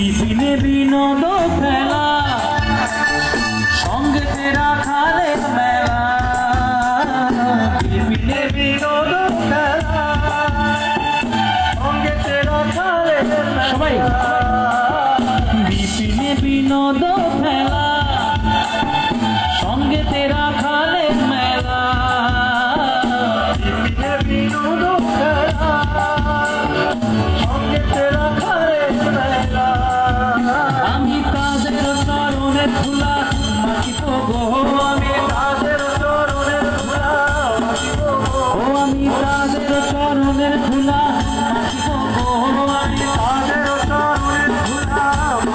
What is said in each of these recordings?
বিপিনে বিনোদ খেলা সঙ্গে রাখালে খালে মেলা। টিফিনে বিনোদ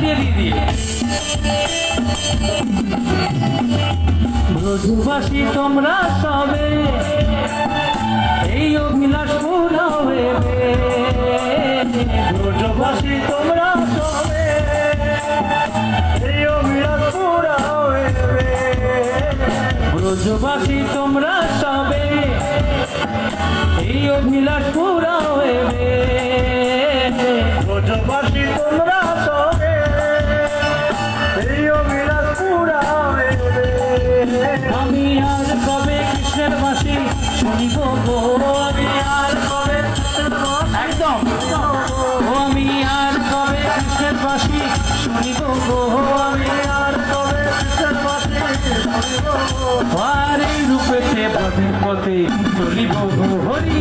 দিয়ে তোমরা সবে এই অভিলাষ পুরা হইবে ব্রজবাসী তোমরা ব্রজবাসী তোমরা সবে। এই অভিলাষ পুরা হইবে ব্রজবাসী তোমরা সবে। এই অভিলাষ পুরা হইবে আমি আর কবে কৃষ্ণের বাসি শুনিব গো? আমি আর কবে একদম। আমি আর কবে কৃষ্ণের বাসি শুনিব গো? আমি এই রূপেতে পথে পথে চলিব গো হরি।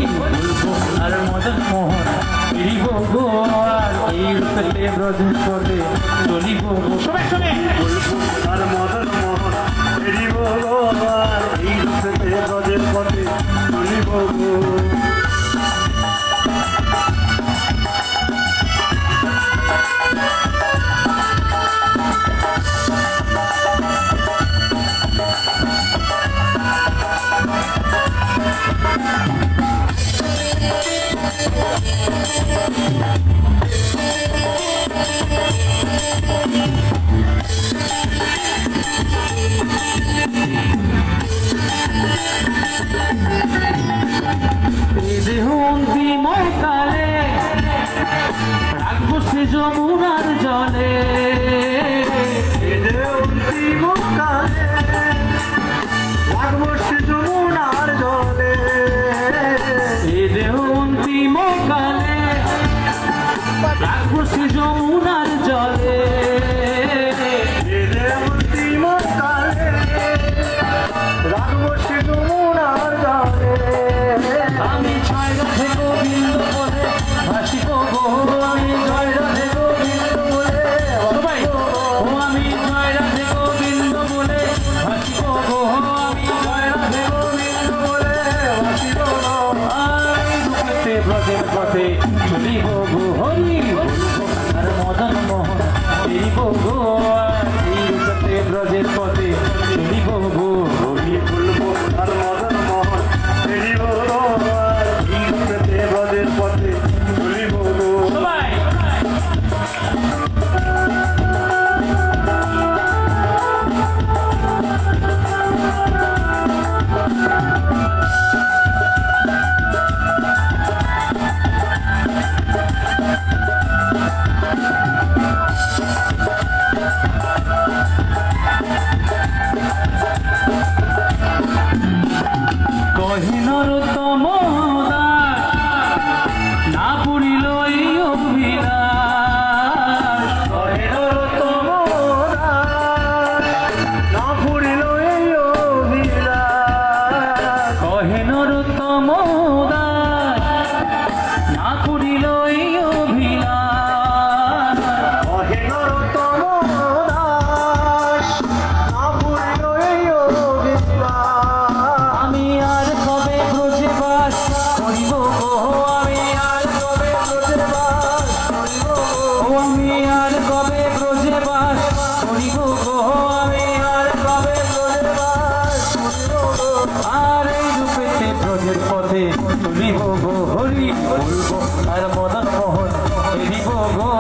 আর মদন মোহন ফিরিব গো আর এই রূপেতে ব্রজের পথে চলিব গো। আর মদন মোহন ফিরিব গো আর যমুনার জলে। যমুনার জলে। অন্তিম কালে রাখব সে যমুনার জলে। চলিব গো হরি আর মদন মোহন। ফিরিব গো আর এই রূপেতে ব্রজের পথে গো। পুরিল পথে চলিব গো হরি বলব, আর মদন মোহন এরিব গো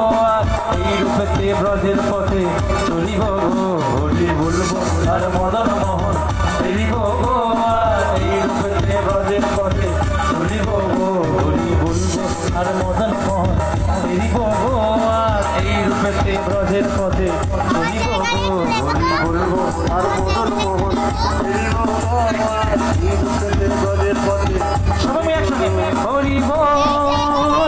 এই রূপেতে ব্রজের পথে চলিব গো, হরি বলব, আর মদন মোহন এরিব গো এই রূপেতে ব্রজের পথে চলিব গো, হরি বলব, আর মদন মোহন এরিব গো এই রূপেতে ব্রজের পথে চলিব সবাই একসঙ্গে। হরি বল।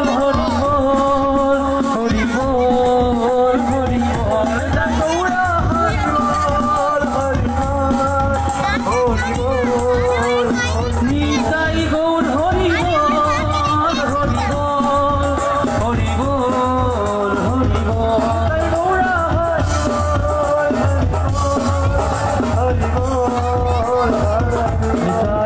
Mr.